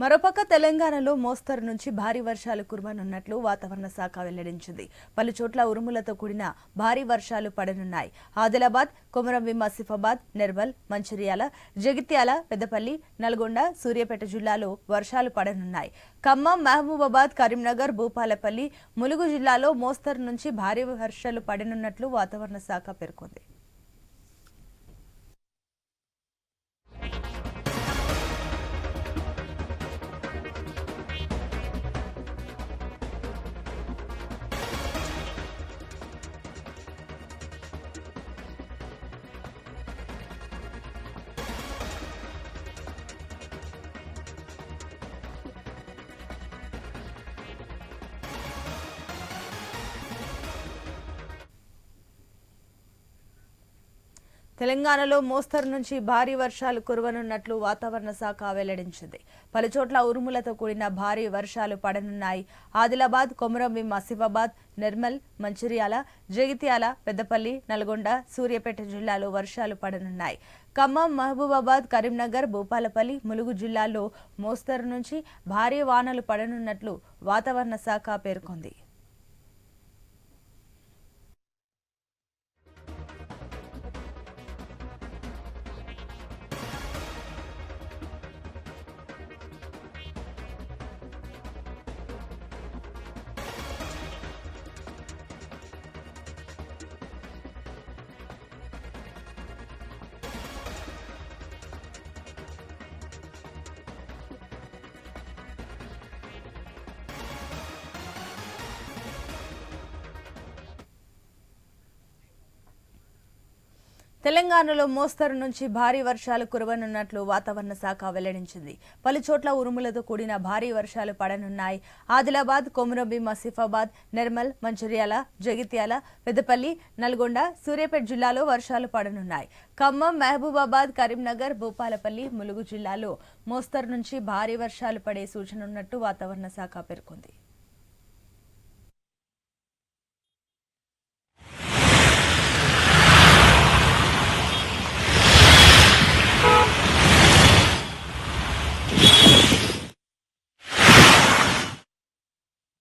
మరోపక్క తెలంగాణలో మోస్తరు నుంచి భారీ వర్షాలు కురవనున్నట్లు వాతావరణ శాఖ వెల్లడించింది. పలు చోట్ల ఉరుములతో కూడిన భారీ వర్షాలు పడనున్నాయి. ఆదిలాబాద్ కొమరంభీం ఆసిఫాబాద్ నిర్మల్ మంచిర్యాల జగిత్యాల పెద్దపల్లి నల్గొండ సూర్యాపేట జిల్లాలో వర్షాలు పడనున్నాయి. ఖమ్మం మహబూబాబాద్ కరీంనగర్ భూపాలపల్లి ములుగు జిల్లాలో మోస్తరు నుంచి భారీ వర్షాలు పడనున్నట్లు వాతావరణ శాఖ పేర్కొంది. తెలంగాణలో మోస్తరు నుంచి భారీ వర్షాలు కురవనున్నట్లు వాతావరణ శాఖ వెల్లడించింది. పలుచోట్ల ఉరుములతో కూడిన భారీ వర్షాలు పడనున్నాయి. ఆదిలాబాద్ కొమరంభీం ఆసిఫాబాద్ నిర్మల్ మంచిర్యాల జగిత్యాల పెద్దపల్లి నల్గొండ సూర్యాపేట జిల్లాలో వర్షాలు పడనున్నాయి. ఖమ్మం మహబూబాబాద్ కరీంనగర్ భూపాలపల్లి ములుగు జిల్లాల్లో మోస్తరు నుంచి భారీ వానలు పడనున్నట్లు వాతావరణ శాఖ పేర్కొంది. తెలంగాణలో మోస్తరు నుంచి భారీ వర్షాలు కురవనున్నట్లు వాతావరణ శాఖ వెల్లడించింది. పలుచోట్ల ఉరుములతో కూడిన భారీ వర్షాలు పడనున్నాయి. ఆదిలాబాద్ కొమురంభీం ఆసిఫాబాద్ నిర్మల్ మంచిర్యాల జగిత్యాల పెద్దపల్లి నల్గొండ సూర్యాపేట జిల్లాలో వర్షాలు పడనున్నాయి. ఖమ్మం మహబూబాబాద్ కరీంనగర్ భూపాలపల్లి ములుగు జిల్లాలో మోస్తరు నుంచి భారీ వర్షాలు పడే సూచన ఉన్నట్టు వాతావరణ శాఖ పేర్కొంది.